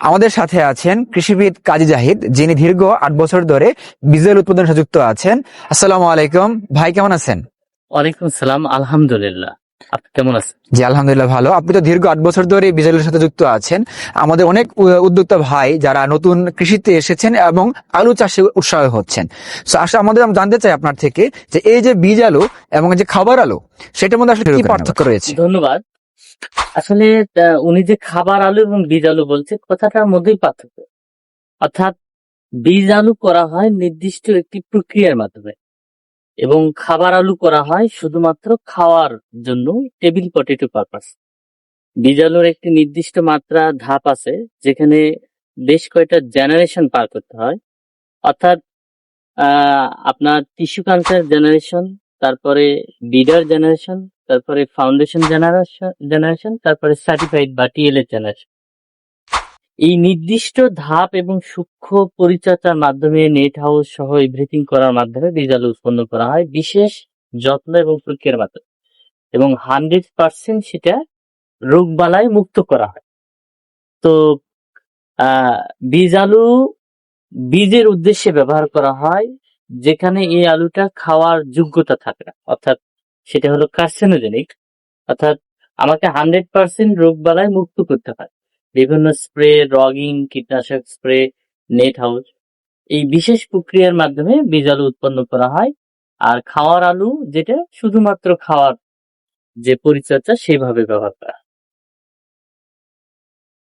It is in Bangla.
আমাদের সাথে আছেন কৃষিবিদ কাজী জাহিদ যিনি দীর্ঘ আট বছর ধরে বীজের উৎপাদন যুক্ত আছেন। আসসালামু আলাইকুম। ভাই কেমন আছেন? ওয়ালাইকুম সালাম। আলহামদুলিল্লাহ। আপনি কেমন আছেন? জি আলহামদুলিল্লাহ ভালো। আপনি তো দীর্ঘ আট বছর ধরে বিজেলের সাথে যুক্ত আছেন। আমাদের অনেক উদ্যোক্তা ভাই যারা নতুন কৃষিতে এসেছেন এবং আলু চাষে উৎসাহ হচ্ছেন। তো আসলে আমাদের আমি জানতে চাই আপনার থেকে যে এই যে বীজ আলু এবং যে খাবার আলু সেটার মধ্যে আসলে কি পার্থক্য রয়েছে ধন্যবাদ। আসলে উনি যে খাবার আলু এবং বীজ আলু বলছে, কথাটার মধ্যেই পার্থক্য। অর্থাৎ, বীজ আলু করা হয় নির্দিষ্ট একটি প্রক্রিয়ার মাধ্যমে এবং খাবার আলু করা হয় শুধুমাত্র খাওয়ার জন্য টেবিল পটেটো পারপাস বীজ আলুর একটি নির্দিষ্ট মাত্রা ধাপ আছে, যেখানে বেশ কয়েকটা জেনারেশন পার করতে হয়। অর্থাৎ আপনার টিস্যু কালচার জেনারেশন তারপরে বিডার জেনারেশন তারপরে ফাউন্ডেশন জেনারেশন জেনারেশন তারপরে সার্টিফাইড বা টিএলএ জেনারেশন এই নির্দিষ্ট ধাপ এবং সূক্ষ্ম পরিচর্যার মাধ্যমে নেট হাউস সহ এভরিথিং করার মাধ্যমে আলু উৎপন্ন করা হয় বিশেষ যত্ন এবং প্রক্রিয়ার মাধ্যমে। এবং হান্ড্রেড পার্সেন্ট সেটা রোগবালাই মুক্ত করা হয়। তো বীজ আলু বীজের উদ্দেশ্যে ব্যবহার করা হয় যেখানে এই আলুটা খাওয়ার যোগ্যতা থাকে না। অর্থাৎ সেটা হলো কার্সেনোজেনিক অর্থাৎ আমাকে হান্ড্রেড পার্সেন্ট রোগ বালাই মুক্ত করতে হয়। বিভিন্ন স্প্রে রগিং কীটনাশক স্প্রে নেট হাউস এই বিশেষ প্রক্রিয়ার মাধ্যমে বীজ আলু উৎপন্ন করা হয়। আর খাওয়ার আলু যেটা শুধুমাত্র খাওয়ার যে পরিচর্যা সেভাবে ব্যবহার করা।